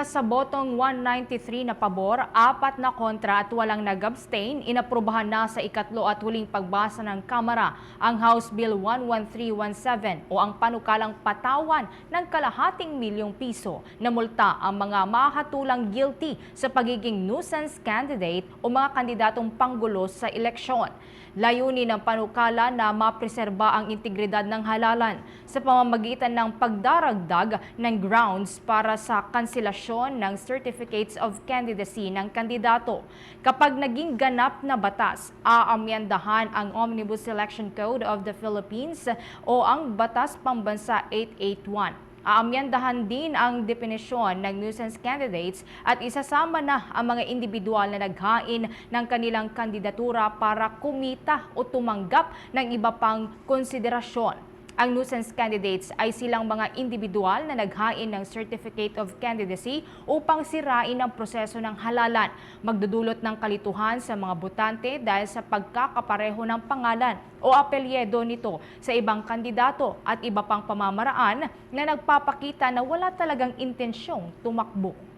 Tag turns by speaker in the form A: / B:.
A: Sa botong 193 na pabor, apat na kontra at walang nag-abstain, inaprubahan na sa ikatlo at huling pagbasa ng Kamara ang House Bill 11317 o ang panukalang patawan ng kalahating milyong piso na multa ang mga mahatulang guilty sa pagiging nuisance candidate o mga kandidatong panggulo sa eleksyon. Layunin ng panukala na mapreserba ang integridad ng halalan sa pamamagitan ng pagdaragdag ng grounds para sa kanselasyon ng certificates of candidacy ng kandidato. Kapag naging ganap na batas, aamyandahan ang Omnibus Election Code of the Philippines o ang Batas Pambansa 881. Aamyandahan din ang definisyon ng nuisance candidates at isasama na ang mga individual na naghain ng kanilang kandidatura para kumita o tumanggap ng iba pang konsiderasyon. Ang nuisance candidates ay silang mga individual na naghain ng Certificate of Candidacy upang sirain ang proseso ng halalan, magdudulot ng kalituhan sa mga botante dahil sa pagkakapareho ng pangalan o apelyedo nito sa ibang kandidato at iba pang pamamaraan na nagpapakita na wala talagang intensyong tumakbo.